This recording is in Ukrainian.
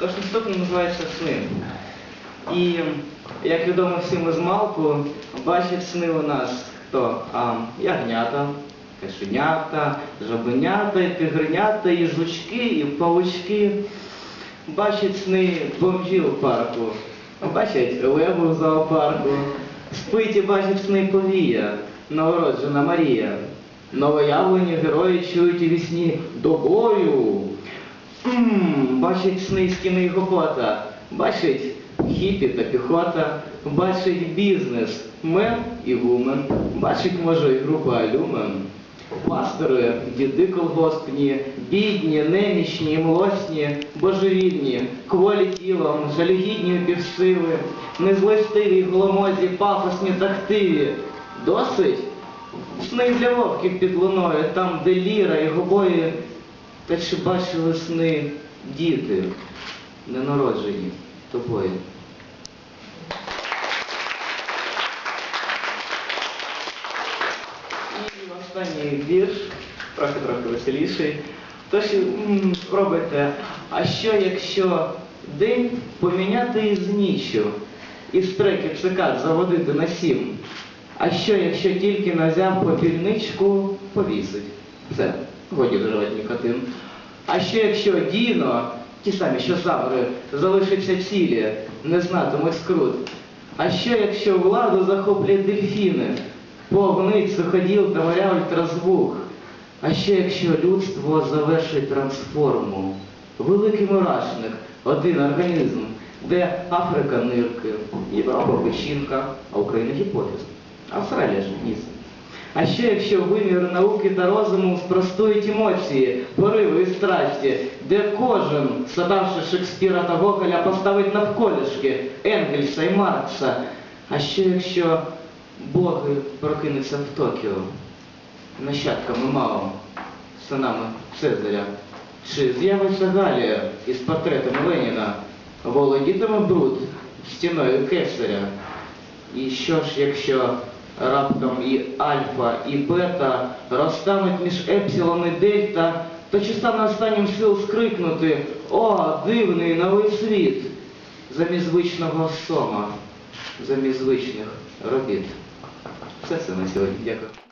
Тож наступне називається сни. І як відомо всім із малку, бачать сни у нас хто? А, ягнята, кашенята, жабенята, і тигренята, і жучки, і павучки. Бачать сни бомжі у парку, бачать леву в зоопарку. Спить і бачить сни повія, новороджена Марія. Новоявлені герої чують у вісні до бою. М, Бачить сни скіни і гопота, бачить хіпі та піхота, бачить бізнес, мен і вумен, бачить, може, і група люмен. Пастори, діди колгоспні, бідні, немічні, млосні, божевільні, кволі тілом, жалюгідні півсили, незлистиві, голомозі, пафосні та хтиві. Досить? Сни для вовків під луною, там, де ліра і гобої. Чи бачили сни діти, ненароджені тобою? І останній вірш, трохи-трохи веселіший. Тож м, спробуйте, а що якщо день поміняти із ніччю, і стреки цикад заводити на сім? А що якщо тільки назяв попільничку повісить? Все, годі доживати нікотин. А що якщо Діно, ті самі, що заври, залишаться цілі, не знатимуть скрут? А що якщо владу захоплять дельфіни, повнить суходіл та моря ультразвук? А що якщо людство завершить трансформу? Великий мурашник, один організм, де Африка нирки, Європа печінка, а Україна гіпофіз, Австралія ж ніс. А що якщо вимір науки та розуму спростують емоції, пориви і страсті, де кожен, задавши Шекспіра та Гоголя, поставить навколішки Енгельса і Маркса? А що якщо боги прокинуться в Токіо, нащадками Мао, синами Цезаря? Чи з'явиться Галія із портретами Леніна, володітиме бруд стіною Кесаря? І що ж, якщо раптом і альфа, і бета розтануть між епсилон і дельта, то чи стане останнім сил скрикнути О, дивний новий світ! Замість звичного сома, замість звичних робіт. Все це на сьогодні. Дякую.